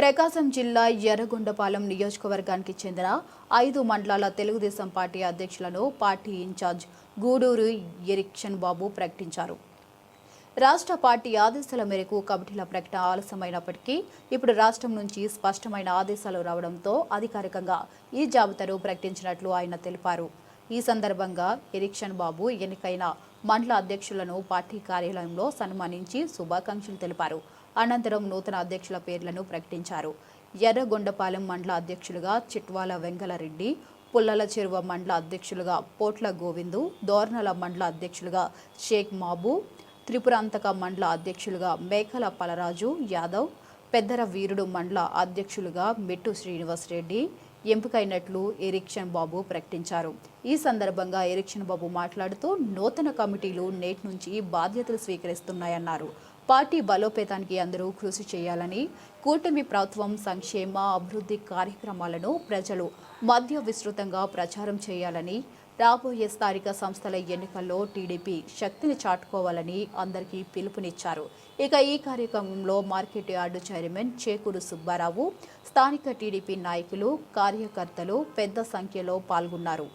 ప్రకాశం జిల్లా ఎర్రగొండపాలెం నియోజకవర్గానికి చెందిన ఐదు మండలాల Telugu Desam party అధ్యక్షులను party in charge Gudur Erikshan Babu ప్రకటించారు. రాష్ట్ర పార్టీ ఆదేశాల మేరకు కమిటీల ప్రకటన ఆలస్యమైనప్పటికీ ఇప్పుడు రాష్ట్రం నుంచి స్పష్టమైన ఆదేశాలు రావడంతో అధికారికంగా ఈ జాబితాను ప్రకటించినట్లు ఆయన తెలిపారు. ఈ సందర్భంగా ఎరిక్షన్ బాబు ఎన్నికైన మండల అధ్యక్షులను పార్టీ కార్యాలయంలో సన్మానించి శుభాకాంక్షలు తెలిపారు. అనంతరం నూతన అధ్యక్షుల పేర్లను ప్రకటించారు. ఎర్రగొండపాలెం మండల అధ్యక్షులుగా చిట్వాల వెంగళరెడ్డి పుల్లల చెరువ మండల అధ్యక్షులుగా పోట్ల గోవిందు దోర్నల మండల అధ్యక్షులుగా షేక్ మాబు త్రిపురాంతక మండల అధ్యక్షులుగా మేకల పలరాజు యాదవ్ పెద్దర వీరుడు మండల అధ్యక్షులుగా మెట్టు శ్రీనివాస్ రెడ్డి ఎంపికైనట్లు ఎరిక్షన్ బాబు ప్రకటించారు. ఈ సందర్భంగా ఎరిక్షన్ బాబు మాట్లాడుతూ నూతన కమిటీలు నేటి నుంచి బాధ్యతలు స్వీకరిస్తున్నాయన్నారు. పార్టీ బలోపేతానికి అందరూ కృషి చేయాలని కూటమి ప్రభుత్వం సంక్షేమ అభివృద్ధి కార్యక్రమాలను ప్రజలు మధ్య విస్తృతంగా ప్రచారం చేయాలని రాబోయే స్థానిక సంస్థల ఎన్నికల్లో టీడీపీ శక్తిని చాటుకోవాలని అందరికీ పిలుపునిచ్చారు. ఇక ఈ కార్యక్రమంలో market yard chairman Chekuru Subbarao స్థానిక టీడీపీ నాయకులు కార్యకర్తలు పెద్ద సంఖ్యలో పాల్గొన్నారు.